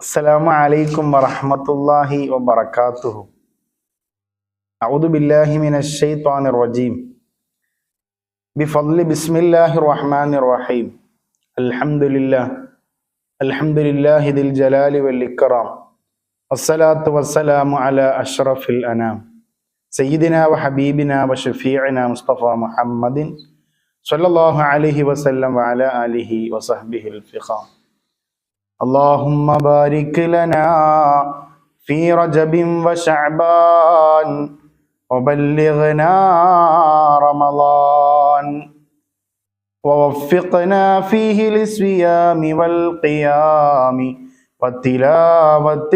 السلام عليكم ورحمة الله وبركاته. أعوذ بالله من الشيطان الرجيم. بفضل بسم الله الرحمن الرحيم. الحمد لله. الحمد لله ذي الجلال والإكرام. والصلاة والسلام على أشرف الأنام. سيدنا وحبيبنا وشفيعنا مصطفى محمد صلى الله عليه وسلم وعلى آله وصحبه الفخام اللهم بارك لنا في رجب وشعبان وبلغنا رمضان ووفقنا فيه للصيام والقيام وتلاوة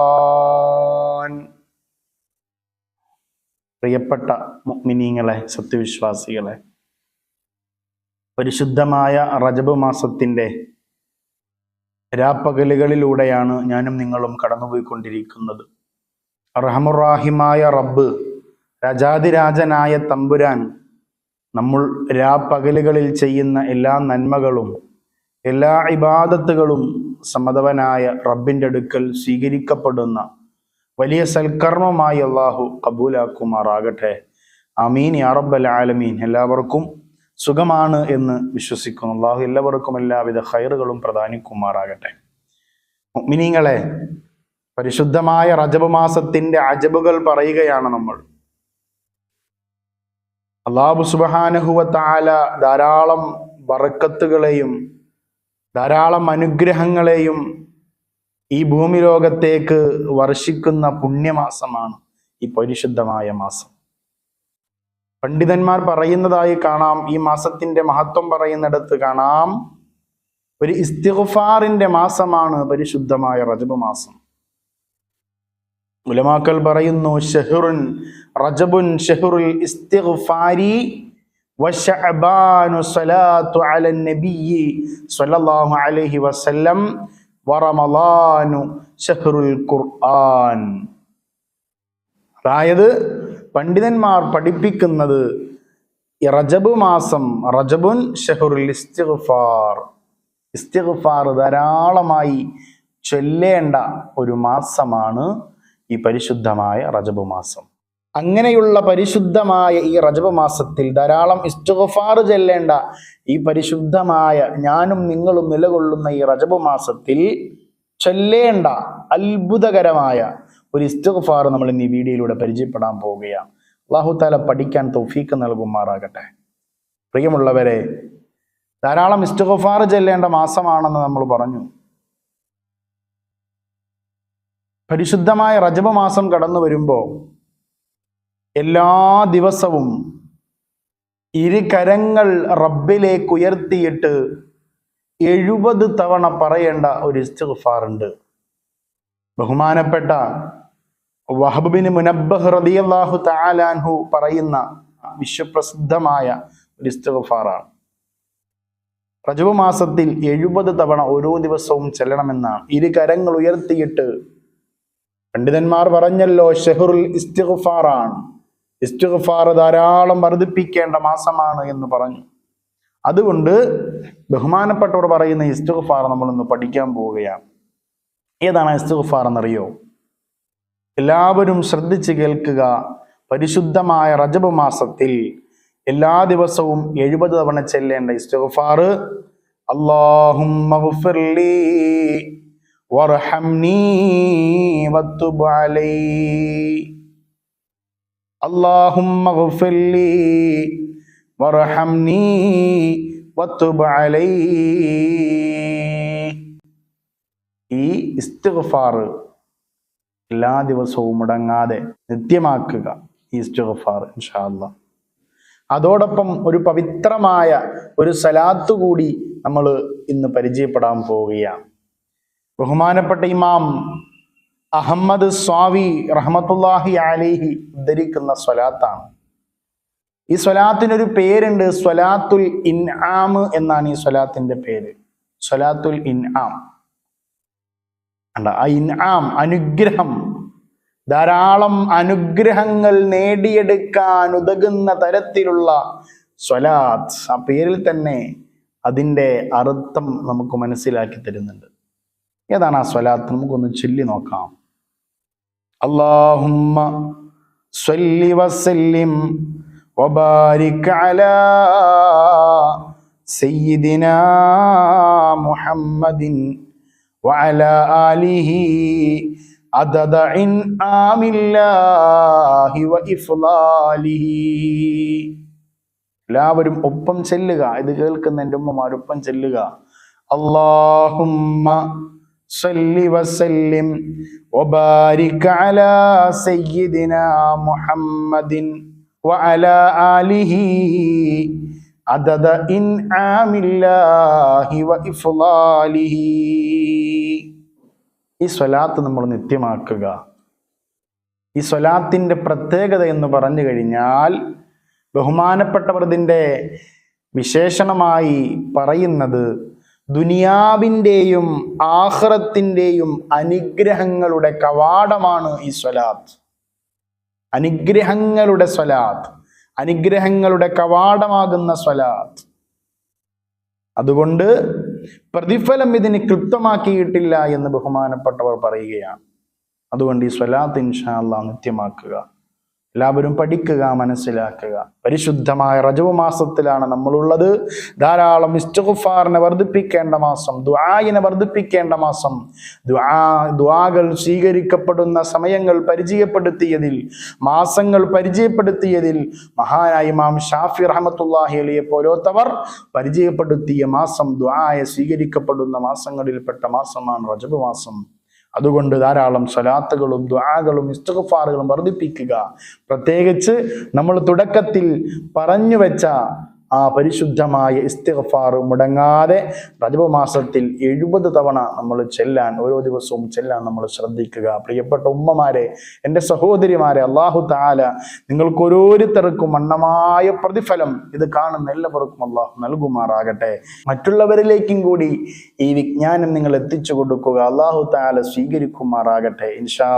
القرآن പ്രിയപ്പെട്ട മുഅ്മിനീങ്ങളെ സത്യവിശ്വാസികളെ പരിശുദ്ധമായ റജബ് മാസത്തിന്റെ രാപ്പകലുകളിലൂടെയാണ് ഞാനും നിങ്ങളും കടന്നുപോയിക്കൊണ്ടിരിക്കുന്നത്. റഹമുറാഹിമായ റബ്ബ് രാജാതിരാജനായ തമ്പുരാൻ നമ്മൾ രാപ്പകലുകളിൽ ചെയ്യുന്ന എല്ലാ നന്മകളും എല്ലാ ഇബാദത്തുകളും സമ്മതവനായ റബ്ബിന്റെ അടുക്കൽ സ്വീകരിക്കപ്പെടുന്ന വലിയ സൽക്കർമ്മമായി അള്ളാഹു കബൂലാക്കുമാറാകട്ടെ. അമീൻ യാ റബ്ബൽ ആലമീൻ. എല്ലാവർക്കും സുഖമാണ് എന്ന് വിശ്വസിക്കുന്നു. അള്ളാഹു എല്ലാവർക്കും എല്ലാവിധ ഹൈറുകളും പ്രധാനിക്കുമാറാകട്ടെ മിനിങ്ങളെ പരിശുദ്ധമായ റജബ് മാസത്തിന്റെ അജബുകൾ പറയുകയാണ് നമ്മൾ. അള്ളാഹു സുബാനഹുവ താല ധാരാളം വറക്കത്തുകളെയും ധാരാളം അനുഗ്രഹങ്ങളെയും ഈ ഭൂമി ലോകത്തേക്ക് വർഷിക്കുന്ന പുണ്യമാസമാണ് ഈ പരിശുദ്ധമായ മാസം. പണ്ഡിതന്മാർ പറയുന്നതായി കാണാം. ഈ മാസത്തിന്റെ മഹത്വം പറയുന്നിടത്ത് കാണാം. ഒരു ഇസ്തിഗ്ഫാറിന്റെ മാസമാണ് പരിശുദ്ധമായ റജബ് മാസം. ഉലമാക്കൾ പറയുന്നു ഷെഹുറുൻ റജബുൻ ഷെഹുറുൽ ഇസ്തിഗ്ഫാരി അതായത് പണ്ഡിതന്മാർ പഠിപ്പിക്കുന്നത് റജബ് മാസം റജബുൻ ഷഹറുൽ ഇസ്തിഗ്ഫാർ. ഇസ്തിഗ്ഫാർ ധാരാളമായി ചൊല്ലേണ്ട ഒരു മാസമാണ് ഈ പരിശുദ്ധമായ റജബ് മാസം. അങ്ങനെയുള്ള പരിശുദ്ധമായ ഈ റജബ് മാസത്തിൽ ധാരാളം ഇസ്തിഗ്ഫാർ ചെല്ലേണ്ട ഈ പരിശുദ്ധമായ ഞാനും നിങ്ങളും നിലകൊള്ളുന്ന ഈ റജബ് മാസത്തിൽ ചൊല്ലേണ്ട അത്ഭുതകരമായ ഒരു ഇസ്തിഗ്ഫാർ നമ്മൾ ഇന്ന് ഈ വീഡിയോയിലൂടെ പരിചയപ്പെടാൻ പോവുകയാണ്. അള്ളാഹു താല പഠിക്കാൻ തൗഫീക്ക് നൽകുമാറാകട്ടെ. പ്രിയമുള്ളവരെ ധാരാളം ഇസ്തിഗ്ഫാർ ചെല്ലേണ്ട മാസമാണെന്ന് നമ്മൾ പറഞ്ഞു. പരിശുദ്ധമായ റജബ് മാസം കടന്നു വരുമ്പോൾ എല്ലാ ദിവസവും ഇരു കരങ്ങൾ റബ്ബിലേക്ക് ഉയർത്തിയിട്ട് എഴുപത് തവണ പറയേണ്ട ഒരു ഇസ്തിഗ്ഫാർ ഉണ്ട്. ബഹുമാനപ്പെട്ട വഹബിന് മുനബ്ബഹ് റളിയല്ലാഹു താലാൻഹു പറയുന്ന വിശ്വപ്രസിദ്ധമായ ഒരു ഇസ്തിഗ്ഫാറാണ്. റജബ് മാസത്തിൽ എഴുപത് തവണ ഓരോ ദിവസവും ചെല്ലണമെന്നാണ്. ഇരു കരങ്ങൾ ഉയർത്തിയിട്ട് പണ്ഡിതന്മാർ പറഞ്ഞല്ലോ ഷെഹുറുൽ ഇസ്തിഗ്ഫാറാണ്. ഇസ്തിഗ്ഫാർ ധാരാളം വർദ്ധിപ്പിക്കേണ്ട മാസമാണ് എന്ന് പറഞ്ഞു. അതുകൊണ്ട് ബഹുമാനപ്പെട്ടവർ പറയുന്ന ഇസ്തിഗ്ഫാർ നമ്മൾ ഇന്ന് പഠിക്കാൻ പോവുകയാണ്. ഏതാണ് ഇസ്തിഗ്ഫാർ എന്നറിയോ? എല്ലാവരും ശ്രദ്ധിച്ച് കേൾക്കുക. പരിശുദ്ധമായ റജബ് മാസത്തിൽ എല്ലാ ദിവസവും എഴുപത് തവണ ചെല്ലേണ്ട ഇസ്തിഗ്ഫാർ. അള്ളാഹും ഈ ഇസ്തിഗ്ഫാർ എല്ലാ ദിവസവും മുടങ്ങാതെ നിത്യമാക്കുക. ഈ ഇസ്തിഗ്ഫാർ ഇൻഷാല്ല അതോടൊപ്പം ഒരു പവിത്രമായ ഒരു സലാത്ത് കൂടി നമ്മൾ ഇന്ന് പരിചയപ്പെടാൻ പോവുകയാണ്. ബഹുമാനപ്പെട്ട ഇമാം അഹമ്മദ് സ്വാവി റഹമത്തുല്ലാഹി അലിഹി ഉദ്ധരിക്കുന്ന സ്വലാത്താണ്. ഈ സ്വലാത്തിനൊരു പേരുണ്ട് സ്വലാത്തുൽ ഇൻആം എന്നാണ് ഈ സ്വലാത്തിന്റെ പേര്. സ്വലാത്തുൽ ഇൻആം. അല്ല ആ ഇൻആം അനുഗ്രഹം. ധാരാളം അനുഗ്രഹങ്ങൾ നേടിയെടുക്കാൻ ഉതകുന്ന തരത്തിലുള്ള സ്വലാത്ത് ആ പേരിൽ തന്നെ അതിന്റെ അർത്ഥം നമുക്ക് മനസ്സിലാക്കി തരുന്നുണ്ട്. ഏതാണ് ആ സ്വലാത്ത്? നമുക്കൊന്ന് ചൊല്ലി നോക്കാം. അള്ളാഹുമ്മ സ്വല്ലി വസല്ലിം അലാ സയ്യിദിന മുഹമ്മദിൻ وعلى آله عدد إنعام الله وإفضاله എല്ലാവരും ഒപ്പം ചെല്ലുക ഇത് കേൾക്കുന്ന എൻ്റെ ഉമ്മമാരൊപ്പം ചെല്ലുക അള്ളാഹുമ്മ സല്ലി വസല്ലിം വബാരിക് അലാ സയ്യിദിന മുഹമ്മദിൻ വഅലാ ഇൻ വ ഇഫ്ലാലിഹി. ഈ സ്വലാത്ത് നമ്മൾ നിത്യമാക്കുക. ഈ സ്വലാത്തിന്റെ പ്രത്യേകത എന്ന് പറഞ്ഞു കഴിഞ്ഞാൽ ബഹുമാനപ്പെട്ടവരതിന്റെ വിശേഷണമായി പറയുന്നത് ദുനിയാവിന്റെയും ആഹ്റത്തിന്റെയും അനുഗ്രഹങ്ങളുടെ കവാടമാണ് ഈ സ്വലാത്ത്. അനുഗ്രഹങ്ങളുടെ സ്വലാത്ത്. അനുഗ്രഹങ്ങളുടെ കവാടമാകുന്ന സ്വലാത്ത്. അതുകൊണ്ട് പ്രതിഫലം ഇതിന് ക്ലിപ്തമാക്കിയിട്ടില്ല എന്ന് ബഹുമാനപ്പെട്ടവർ പറയുകയാണ്. അതുകൊണ്ട് ഈ സ്വലാത്ത് ഇൻഷാല്ല നിത്യമാക്കുക. എല്ലാവരും പഠിക്കുക മനസ്സിലാക്കുക. പരിശുദ്ധമായ റജവ് മാസത്തിലാണ് നമ്മളുള്ളത്. ധാരാളം ഇസ്റ്റുഫാറിനെ വർദ്ധിപ്പിക്കേണ്ട മാസം ദ്വായിനെ വർദ്ധിപ്പിക്കേണ്ട മാസം. ദ്വാ ദ്വാകൾ സ്വീകരിക്കപ്പെടുന്ന സമയങ്ങൾ പരിചയപ്പെടുത്തിയതിൽ മാസങ്ങൾ പരിചയപ്പെടുത്തിയതിൽ മഹാനായ ഇമാം ഷാഫി റഹമത്തുല്ലാഹി അലിയെ പോലോത്തവർ പരിചയപ്പെടുത്തിയ മാസം ദ്വായ സ്വീകരിക്കപ്പെടുന്ന മാസങ്ങളിൽപ്പെട്ട മാസമാണ് റജബ് മാസം. അതുകൊണ്ട് ധാരാളം സ്വലാത്തുകളും ദ്വാകളും ഇസ്തഫാറുകളും വർദ്ധിപ്പിക്കുക. പ്രത്യേകിച്ച് നമ്മൾ തുടക്കത്തിൽ പറഞ്ഞു വെച്ച ആ പരിശുദ്ധമായ ഇസ്തിഗ്ഫാർ മുടങ്ങാതെ റജബ് മാസത്തിൽ എഴുപത് തവണ നമ്മൾ ചെല്ലാൻ ഓരോ ദിവസവും ചെല്ലാൻ നമ്മൾ ശ്രദ്ധിക്കുക. പ്രിയപ്പെട്ട ഉമ്മമാരെ എന്റെ സഹോദരിമാരെ അള്ളാഹു താല നിങ്ങൾക്ക് ഓരോരുത്തർക്കും മണ്ണമായ പ്രതിഫലം ഇത് കാണുന്ന എല്ലാവർക്കും അള്ളാഹു നൽകുമാറാകട്ടെ. മറ്റുള്ളവരിലേക്കും കൂടി ഈ വിജ്ഞാനം നിങ്ങൾ എത്തിച്ചു കൊടുക്കുക. അള്ളാഹു താല സ്വീകരിക്കുമാറാകട്ടെ. ഇൻഷാ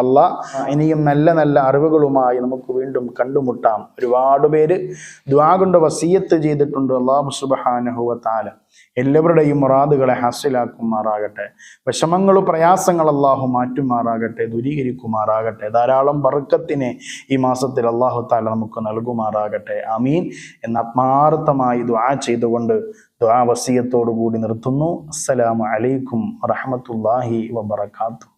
ഇനിയും നല്ല നല്ല അറിവുകളുമായി നമുക്ക് വീണ്ടും കണ്ടുമുട്ടാം. ഒരുപാട് പേര് ദ്വാ കൊണ്ട് വസീയത്ത് ചെയ്തിട്ടുണ്ട്. അള്ളാഹു സുബഹാനഹുവ എല്ലാവരുടെയും മുറാദുകളെ ഹാസിലാക്കുമാറാകട്ടെ. വിഷമങ്ങളും പ്രയാസങ്ങൾ അള്ളാഹു മാറ്റുമാറാകട്ടെ ദൂരീകരിക്കുമാറാകട്ടെ. ധാരാളം ബർക്കത്തിനെ ഈ മാസത്തിൽ അള്ളാഹു താല നമുക്ക് നൽകുമാറാകട്ടെ. അമീൻ എന്ന ആത്മാർത്ഥമായി ദ്വാ ചെയ്തുകൊണ്ട് ദ്വാ വസീയത്തോടു കൂടി നിർത്തുന്നു. അസ്സലാമു അലൈക്കും വറഹമത്തല്ലാഹി വബർക്കാത്തു